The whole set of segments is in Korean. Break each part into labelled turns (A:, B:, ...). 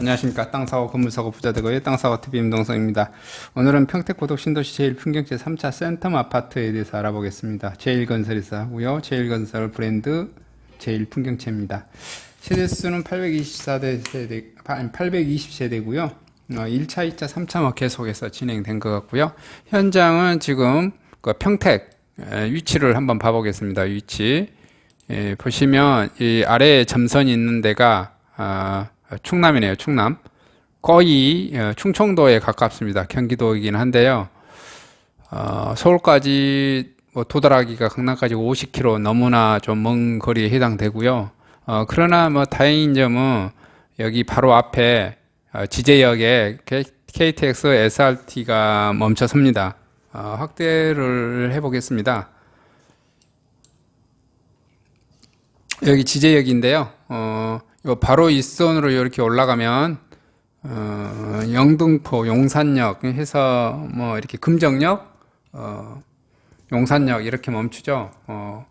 A: 안녕하십니까 땅 사고 건물 사고 부자 되고의 땅 사고 TV 임동성입니다. 오늘은 평택 고덕 신도시 제1 풍경제 3차 센텀 아파트에 대해서 알아보겠습니다. 제1건설에서 하고요. 제1건설 브랜드 제1 풍경채입니다. 세대 수는 824대 세대, 820세대고요. 어, 1차, 2차, 3차 뭐 계속해서 진행된 것 같고요. 현장은 지금 그 평택 에, 위치를 한번 봐보겠습니다. 위치 예, 보시면 이 아래에 점선이 있는 데가 아, 충남이네요. 충남. 거의 어, 충청도에 가깝습니다. 경기도이긴 한데요. 어, 서울까지 뭐 도달하기가 강남까지 50km 너무나 좀 먼 거리에 해당되고요. 어, 그러나 뭐 다행인 점은 여기 바로 앞에 어, 지제역에 KTX SRT가 멈춰섭니다. 어, 확대를 해보겠습니다. 여기 지제역인데요. 어, 요 바로 윗선으로 이렇게 올라가면 어, 영등포, 용산역 해서 뭐 이렇게 금정역, 어, 용산역 이렇게 멈추죠. 어,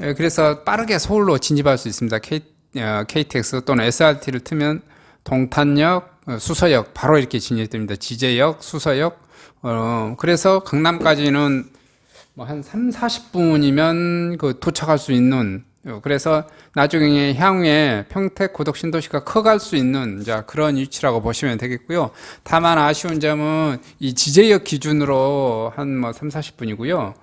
A: 예, 그래서 빠르게 서울로 진입할 수 있습니다. K, 어, KTX 또는 SRT를 트면 동탄역, 어, 수서역 바로 이렇게 진입됩니다. 지제역, 수서역. 어, 그래서 강남까지는 뭐 한 3, 40분이면 그 도착할 수 있는 어, 그래서 나중에 향후에 평택 고덕 신도시가 커갈 수 있는 이제 그런 위치라고 보시면 되겠고요. 다만 아쉬운 점은 이 지제역 기준으로 한 뭐 3, 40분이고요.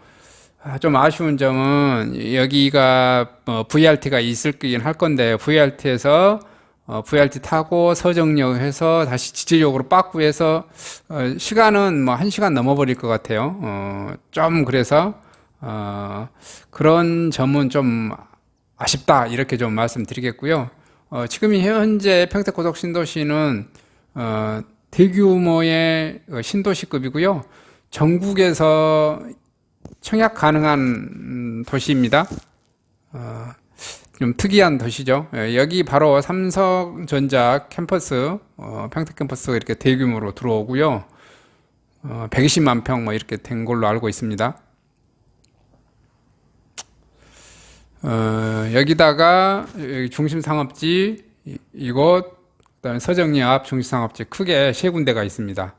A: 아, 좀 아쉬운 점은 여기가 어, VRT가 있을 거긴 할 건데 VRT에서 어, VRT 타고 서정역 해서 다시 지제역으로 빠꾸해서 어, 시간은 뭐한 시간 넘어버릴 것 같아요. 어, 좀 그래서 어, 그런 점은 좀 아쉽다 이렇게 좀 말씀드리겠고요. 어, 지금 현재 평택 고덕 신도시는 어, 대규모의 어, 신도시급이고요. 전국에서 청약 가능한 음, 도시입니다. 어, 좀 특이한 도시죠. 예, 여기 바로 삼성전자 캠퍼스, 어, 평택 캠퍼스가 이렇게 대규모로 들어오고요. 어, 120만 평 뭐 이렇게 된 걸로 알고 있습니다. 어, 여기다가 여기 중심 상업지 이- 이곳 그다음에 서정리 앞 중심 상업지 크게 세 군데가 있습니다.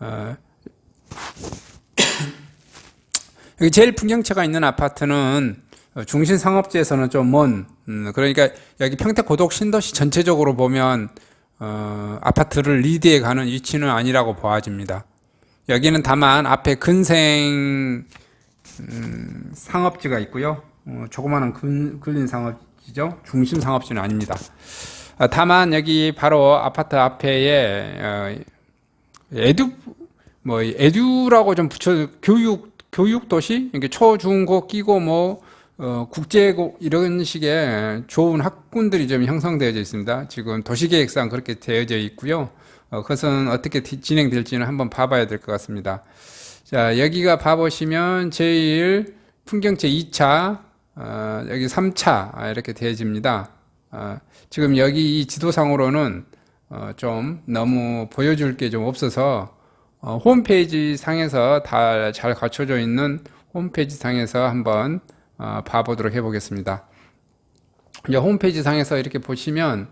A: 어, 여기 제일 풍경채가 있는 아파트는 어, 중심 상업지에서는 좀 먼, 음, 그러니까 여기 평택 고독 신도시 전체적으로 보면 어, 아파트를 리드해 가는 위치는 아니라고 보아집니다. 여기는 다만 앞에 근생 음, 상업지가 있고요. 어, 조그마한 근, 근린 상업지죠. 중심 상업지는 아닙니다. 아, 다만 여기 바로 아파트 앞에에 어, 에듀 뭐 에듀라고 좀 붙여 교육 교육 도시 이게 초중고 끼고 뭐 어, 국제고 이런 식의 좋은 학군들이 좀 형성되어져 있습니다. 지금 도시계획상 그렇게 되어져 있고요. 어, 그것은 어떻게 디- 진행될지는 한번 봐봐야 될 것 같습니다. 자, 여기가 봐보시면 제일 풍경채 2차, 어, 여기 3차 아, 이렇게 되어집니다. 어, 지금 여기 이 지도상으로는 어, 좀 너무 보여줄 게 좀 없어서 어, 홈페이지 상에서 다 잘 갖춰져 있는 홈페이지 상에서 한번 어, 봐보도록 해보겠습니다. 이제 홈페이지 상에서 이렇게 보시면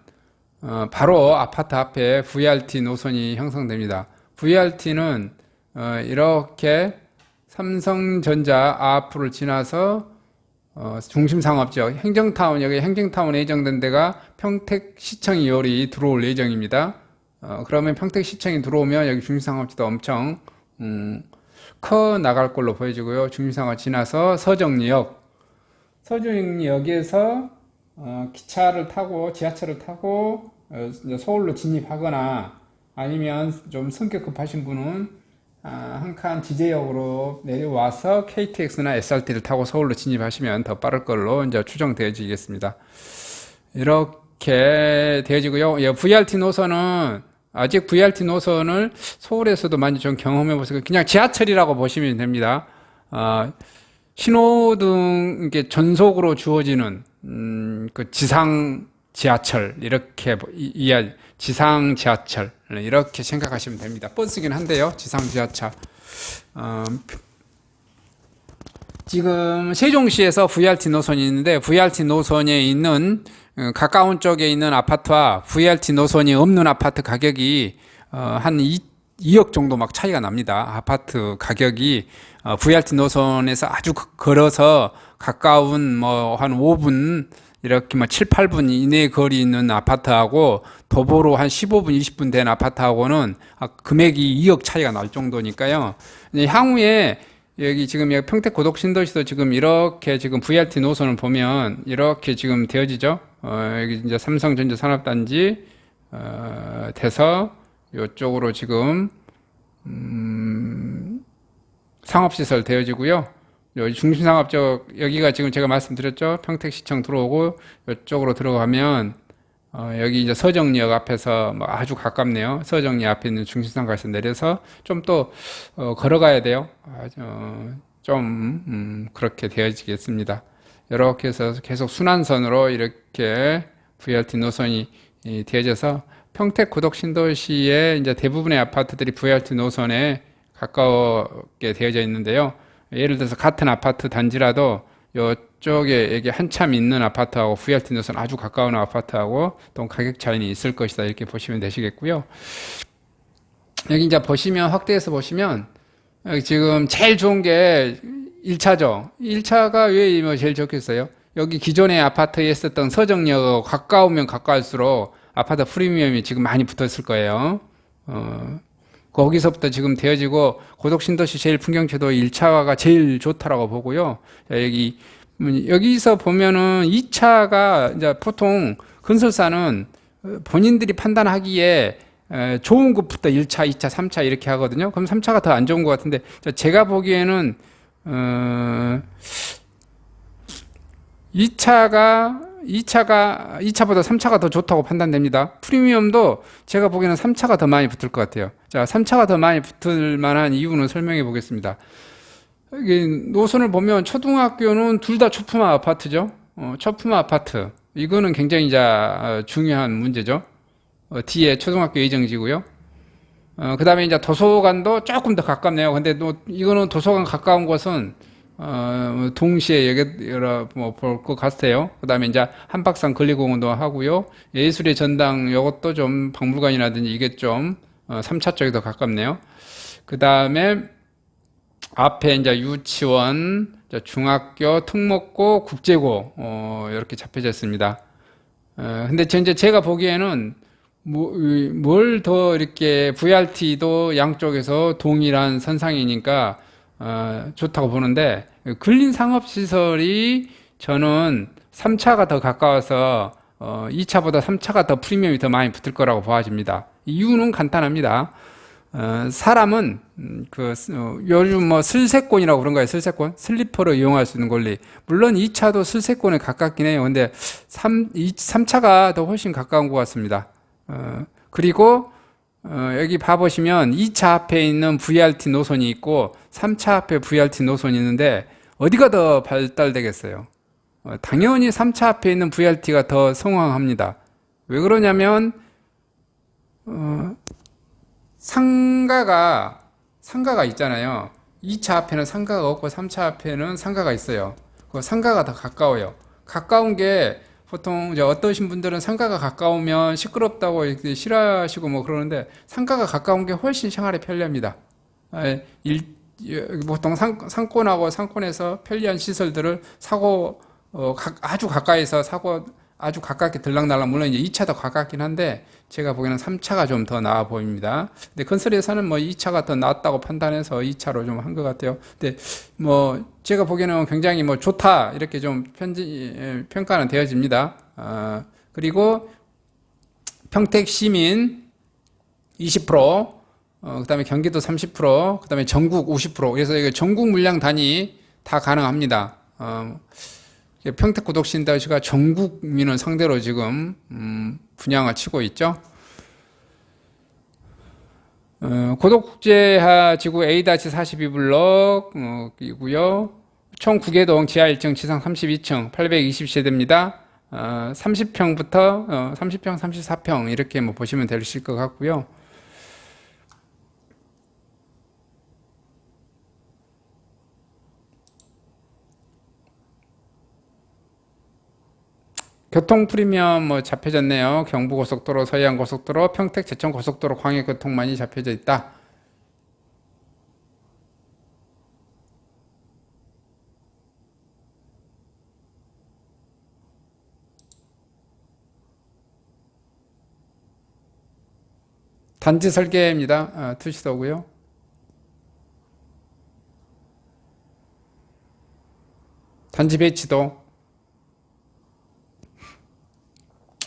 A: 어, 바로 아파트 앞에 VRT 노선이 형성됩니다. VRT는 어, 이렇게 삼성전자 앞을 지나서 어, 중심 상업 지역 행정타운 여기 행정타운에 예정된 데가 평택시청이 요리 들어올 예정입니다. 어, 그러면 평택시청이 들어오면 여기 중심 상업지도 엄청 음, 커 나갈 걸로 보여지고요. 중심 상업 지나서 서정리역 서정리역에서 어, 기차를 타고 지하철을 타고 어, 서울로 진입하거나 아니면 좀 성격 급하신 분은 아, 한칸 지제역으로 내려와서 KTX나 SRT를 타고 서울로 진입하시면 더 빠를 걸로 이제 추정되어지겠습니다. 이렇게 되어지고요. 예, VRT 노선은 아직 VRT 노선을 서울에서도 많이 좀 경험해 보세요. 그냥 지하철이라고 보시면 됩니다. 아, 신호등 이게 전속으로 주어지는 음, 그 지상 지하철 이렇게 이해 지상 지하철 이렇게 생각하시면 됩니다. 버스긴 한데요, 지상 지하철. 어, 지금 세종시에서 VRT 노선이 있는데 VRT 노선에 있는 어, 가까운 쪽에 있는 아파트와 VRT 노선이 없는 아파트 가격이 어, 한 2, 2억 정도 막 차이가 납니다. 아파트 가격이 어, VRT 노선에서 아주 그- 걸어서 가까운 뭐 한 5분 이렇게 뭐 7, 8분 이내 거리 있는 아파트하고 도보로 한 15분, 20분 된 아파트하고는 아, 금액이 2억 차이가 날 정도니까요. 향후에 여기 지금 평택 고덕 신도시도 지금 이렇게 지금 VRT 노선을 보면 이렇게 지금 되어지죠. 어, 여기 이제 삼성전자 산업단지 어, 돼서 이쪽으로 지금 음, 상업시설 되어지고요. 여기 중심상업적 여기가 지금 제가 말씀드렸죠. 평택시청 들어오고 이쪽으로 들어가면 어, 여기 이제 서정리역 앞에서 뭐 아주 가깝네요. 서정리 앞에 있는 중심상가에서 내려서 좀또 어, 걸어가야 돼요. 아, 어, 좀 음, 그렇게 되어지겠습니다. 이렇게 해서 계속 순환선으로 이렇게 VRT 노선이 이, 되어져서 평택 고덕 신도시의 이제 대부분의 아파트들이 VRT 노선에 가까게 되어져 있는데요. 예를 들어서 같은 아파트 단지라도 이쪽에 이게 한참 있는 아파트하고 노선 아주 가까운 아파트하고 또 가격 차이는 있을 것이다 이렇게 보시면 되시겠고요. 여기 이제 보시면 확대해서 보시면 지금 제일 좋은 게 1차죠. 1차가 왜뭐 제일 좋겠어요? 여기 기존의 아파트에 있었던 서정역하고 가까우면 가까울수록 아파트 프리미엄이 지금 많이 붙었을 거예요. 어, 거기서부터 지금 되어지고 고덕신도시 제일 풍경채도 1차가 제일 좋다라고 보고요. 자, 여기 음, 여기서 보면은 2차가 이제 보통 건설사는 어, 본인들이 판단하기에 에, 좋은 것부터 1차, 2차, 3차 이렇게 하거든요. 그럼 3차가 더 안 좋은 것 같은데 자, 제가 보기에는 어, 2차가 2차가 2차보다 3차가 더 좋다고 판단됩니다. 프리미엄도 제가 보기에는 3차가 더 많이 붙을 것 같아요. 자, 3차가 더 많이 붙을 만한 이유는 설명해 보겠습니다. 노선을 보면 초등학교는 둘 다 초품화 아파트죠. 어, 초품화 아파트. 이거는 굉장히 이제 어, 중요한 문제죠. 어, 뒤에 초등학교 예정지고요. 어, 그 다음에 이제 도서관도 조금 더 가깝네요. 근데 또 이거는 도서관 가까운 곳은 어, 동시에 여러 뭐볼 것 같아요. 그 다음에 이제 한박산 건리공원도 하고요. 예술의 전당 요것도 좀 박물관이라든지 이게 좀 어, 3차 쪽이 더 가깝네요. 그 다음에 앞에 이제 유치원, 중학교, 특목고, 국제고 어, 이렇게 잡혀져 있습니다. 어, 근데 저 이제 제가 보기에는 뭐, 뭘더 이렇게 VRT도 양쪽에서 동일한 선상이니까 어, 좋다고 보는데 근린 상업 시설이 저는 3차가 더 가까워서 어, 2차보다 3차가 더 프리미엄이 더 많이 붙을 거라고 보아집니다. 이유는 간단합니다. 어, 사람은 음, 그 어, 요즘 뭐 슬세권이라고 그런 거예요. 슬세권 슬리퍼로 이용할 수 있는 권리. 물론 2차도 슬세권에 가깝긴 해요. 근데 3, 2, 3차가 더 훨씬 가까운 것 같습니다. 어, 그리고 어, 여기 봐보시면 2차 앞에 있는 VRT 노선이 있고 3차 앞에 VRT 노선이 있는데 어디가 더 발달되겠어요? 어, 당연히 3차 앞에 있는 VRT가 더 성황합니다. 왜 그러냐면 어, 상가가 상가가 있잖아요. 2차 앞에는 상가가 없고 3차 앞에는 상가가 있어요. 그 상가가 더 가까워요. 가까운 게 보통 이제 어떠신 분들은 상가가 가까우면 시끄럽다고 이렇게 싫어하시고 뭐 그러는데 상가가 가까운 게 훨씬 생활에 편리합니다. 아, 일, 보통 상, 상권하고 상권에서 편리한 시설들을 사고 어, 가, 아주 가까이서 사고 아주 가깝게 들락날락 물론 이제 2차도 가깝긴 한데 제가 보기에는 3차가 좀 더 나아 보입니다. 근데 건설회사는 뭐 2차가 더 낫다고 판단해서 2차로 좀 한 것 같아요. 근데 뭐 제가 보기에는 굉장히 뭐 좋다 이렇게 좀 편지, 예, 평가는 되어집니다. 아, 그리고 평택 시민 20%, 어, 그다음에 경기도 30%, 그다음에 전국 50%. 그래서 이게 전국 물량 단위 다 가능합니다. 어, 평택 고독신도시가 전 국 민을 상대로 지금 음, 분양을 치고 있죠. 어, 고독국제화 지구 A-42블럭 어, 이고요. 총 9개동 지하 1층 지상 32층 820세대입니다. 어, 30평부터 어, 30평, 34평 이렇게 뭐 보시면 되실 것 같고요. 교통 프리미엄 뭐 잡혀졌네요. 경부고속도로, 서해안고속도로, 평택, 제천고속도로, 광해교통만이 잡혀져 있다. 단지 설계입니다. 아, 투시도고요. 단지 배치도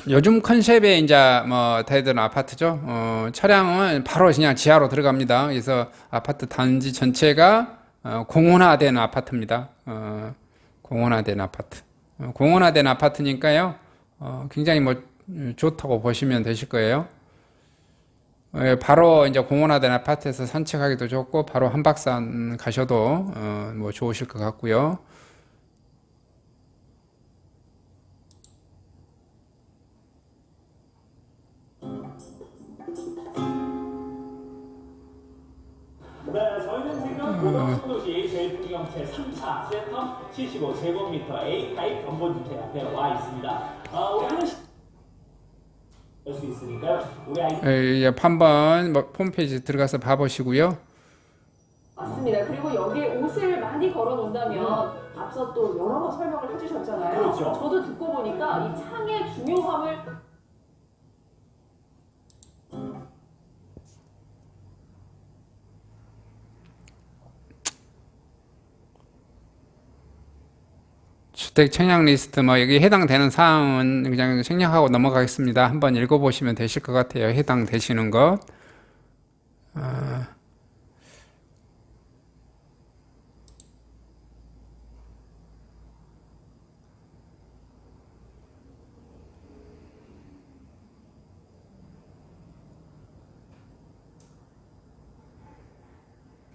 A: 요즘 컨셉의 이제 뭐 대든 아파트죠. 어, 차량은 바로 그냥 지하로 들어갑니다. 그래서 아파트 단지 전체가 어, 공원화된 아파트입니다. 어, 공원화된 아파트. 어, 공원화된 아파트니까요. 어, 굉장히 뭐 음, 좋다고 보시면 되실 거예요. 예, 바로 이제 공원화된 아파트에서 산책하기도 좋고 바로 한박산 가셔도 어, 뭐 좋으실 것 같고요.
B: 75 제곱미터 A타입 견본주택 앞에 와 있습니다. 아, 우리 하는 할수 있으니까요. 우리 아이
A: 예, 예, 한번 뭐 홈페이지 들어가서 봐보시고요.
C: 맞습니다. 그리고 여기에 옷을 많이 걸어 놓는다면 앞서 또 여러 번 설명을 해주셨잖아요.
B: 그렇죠.
C: 저도 듣고 보니까 이 창의 중요함을
A: 주택 청약 리스트 뭐 여기 해당되는 사항은 그냥 생략하고 넘어가겠습니다. 한번 읽어보시면 되실 것 같아요. 해당되시는 것. 아.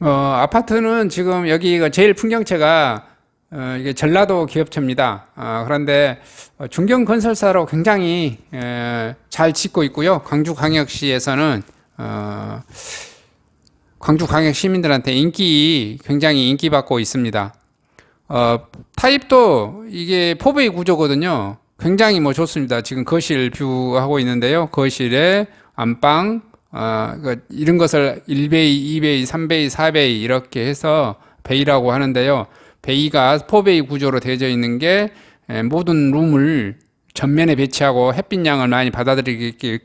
A: 어, 아파트는 지금 여기가 제일 풍경채가 어, 이게 전라도 기업체입니다. 어, 그런데 어, 중견 건설사로 굉장히 에, 잘 짓고 있고요. 광주광역시에서는 어, 광주광역 시민들한테 인기 굉장히 인기받고 있습니다. 어, 타입도 이게 포베이 구조거든요. 굉장히 뭐 좋습니다. 지금 거실 뷰 하고 있는데요. 거실에 안방, 어, 그 이런 것을 1베이, 2베이, 3베이, 4베이 이렇게 해서 베이라고 하는데요. 베이가 포베이 구조로 되어져 있는 게 에, 모든 룸을 전면에 배치하고 햇빛 양을 많이 받아들이게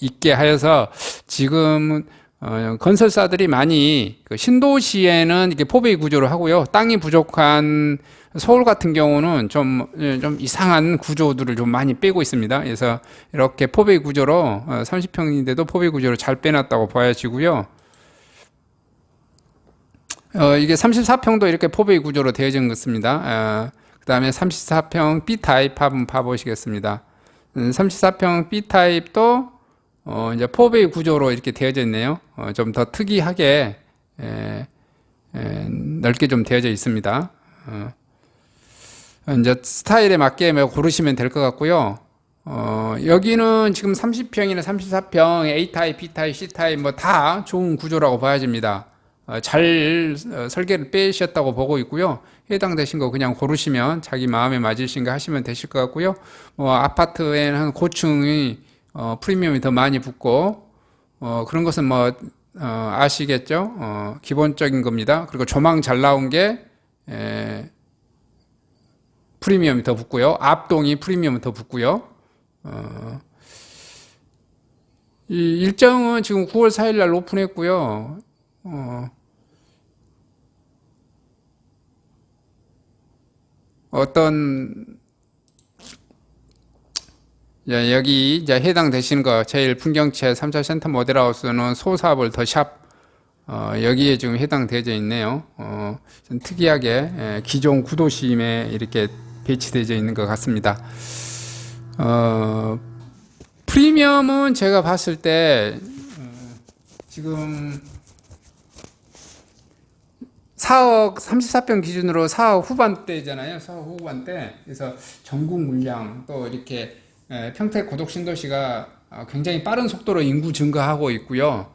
A: 있게, 하여서 지금 어, 건설사들이 많이 그 신도시에는 이렇게 포베이 구조를 하고요. 땅이 부족한 서울 같은 경우는 좀, 예, 좀 이상한 구조들을 좀 많이 빼고 있습니다. 그래서 이렇게 포베이 구조로 어, 30평인데도 포베이 구조로 잘 빼놨다고 보여지고요. 어, 이게 34평도 이렇게 포베이 구조로 되어진 것입니다. 어, 그 다음에 34평 B타입 한번 봐보시겠습니다. 음, 34평 B타입도 어, 이제 포베이 구조로 이렇게 되어져 있네요. 어, 좀 더 특이하게 에, 에, 넓게 좀 되어져 있습니다. 어, 이제 스타일에 맞게 뭐 고르시면 될 것 같고요. 어, 여기는 지금 30평이나 34평 A타입, B타입, C타입 뭐 다 좋은 구조라고 봐야집니다. 어, 잘 어, 설계를 빼셨다고 보고 있고요. 해당되신 거 그냥 고르시면 자기 마음에 맞으신 거 하시면 되실 것 같고요. 뭐 아파트에는 한 고층이 어, 프리미엄이 더 많이 붙고 어, 그런 것은 뭐 어, 아시겠죠? 어, 기본적인 겁니다. 그리고 조망 잘 나온 게 에, 프리미엄이 더 붙고요. 앞동이 프리미엄이 더 붙고요. 어, 이 일정은 지금 9월 4일 날 오픈했고요. 어, 어떤 예, 여기 이제 해당되시는 거 제일 풍경채 3차 센터 모델하우스는 소사볼 더샵 어, 여기에 지금 해당되어 있네요. 어, 좀 특이하게 예, 기존 구도심에 이렇게 배치되어 있는 것 같습니다. 어, 프리미엄은 제가 봤을 때 어, 지금 4억 34평 기준으로 4억 후반대잖아요. 4억 후반대. 그래서 전국 물량 또 이렇게 에, 평택 고독 신도시가 어, 굉장히 빠른 속도로 인구 증가하고 있고요.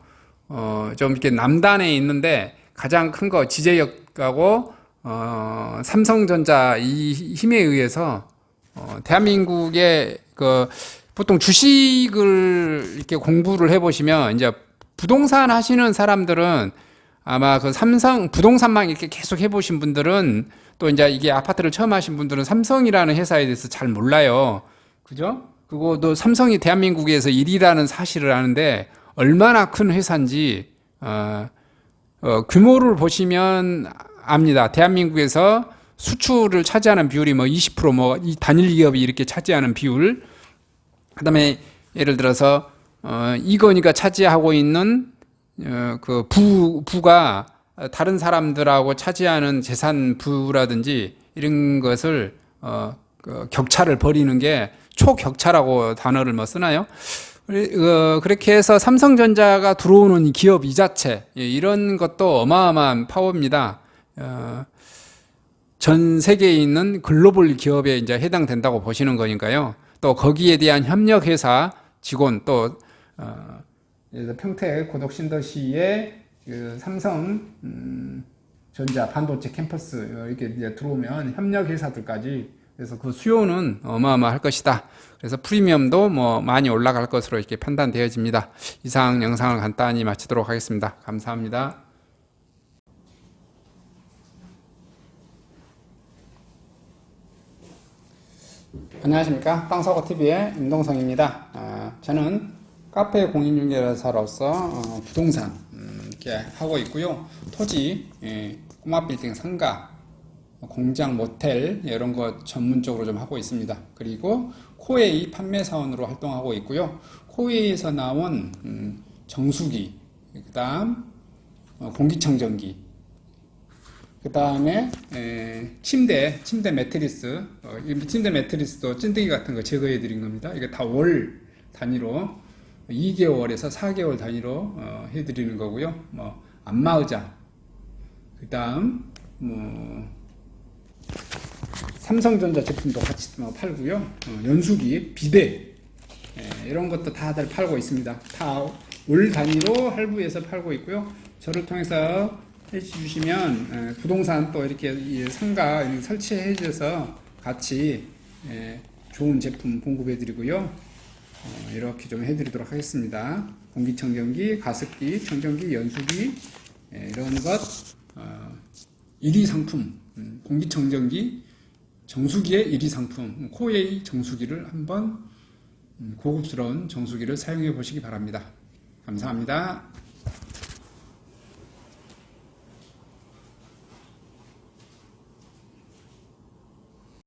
A: 어, 좀 이렇게 남단에 있는데 가장 큰 거 지제역하고 어, 삼성전자 이 힘에 의해서 어, 대한민국의 그 보통 주식을 이렇게 공부를 해보시면 이제 부동산 하시는 사람들은 아마 그 삼성 부동산만 이렇게 계속 해보신 분들은 또 이제 이게 아파트를 처음 하신 분들은 삼성이라는 회사에 대해서 잘 몰라요. 그죠? 그거도 삼성이 대한민국에서 1위라는 사실을 아는데 얼마나 큰 회사인지 어, 어, 규모를 보시면 압니다. 대한민국에서 수출을 차지하는 비율이 뭐 20%뭐 이 단일 기업이 이렇게 차지하는 비율. 그다음에 예를 들어서 어, 이건희가 차지하고 있는 어, 그 부, 부가 다른 사람들하고 차지하는 재산 부라든지 이런 것을 어, 그 격차를 벌이는 게 초격차라고 단어를 뭐 쓰나요? 어, 그렇게 해서 삼성전자가 들어오는 이 기업 이 자체 예, 이런 것도 어마어마한 파워입니다. 어, 전 세계에 있는 글로벌 기업에 이제 해당된다고 보시는 거니까요. 또 거기에 대한 협력 회사 직원 또 어, 평택 고덕 신도시의 그 삼성 음, 전자 반도체 캠퍼스 이렇게 이제 들어오면 협력 회사들까지 그래서 그 수요는 어마어마할 것이다. 그래서 프리미엄도 뭐 많이 올라갈 것으로 이렇게 판단되어집니다. 이상 영상을 간단히 마치도록 하겠습니다. 감사합니다. 안녕하십니까 땅사고 TV의 임동성입니다. 아, 저는 카페 공인중개사로서 어, 부동산 음, 이렇게 하고 있고요. 토지, 예, 꼬마 빌딩 상가, 공장, 모텔 이런 거 전문적으로 좀 하고 있습니다. 그리고 코웨이 판매 사원으로 활동하고 있고요. 코웨이에서 나온 음, 정수기, 그 다음 어, 공기청정기, 그 다음에 침대, 침대 매트리스, 어, 이 침대 매트리스도 찐득이 같은 거 제거해 드린 겁니다. 이거 다월 단위로 2개월에서 4개월 단위로 어, 해드리는 거고요. 뭐 안마의자, 그 다음 뭐 삼성전자 제품도 같이 뭐 팔고요. 어, 연수기, 비대 예, 이런 것도 다들 팔고 있습니다. 다월 단위로 할부해서 팔고 있고요. 저를 통해서 해주시면 예, 부동산 또 이렇게 이 상가 설치해 주셔서 같이 예, 좋은 제품 공급해 드리고요. 어, 이렇게 좀 해드리도록 하겠습니다. 공기청정기, 가습기, 청정기, 연수기 예, 이런 것 어, 1위 상품 음, 공기청정기 정수기의 1위 상품 코웨이 정수기를 한번 음, 고급스러운 정수기를 사용해 보시기 바랍니다. 감사합니다.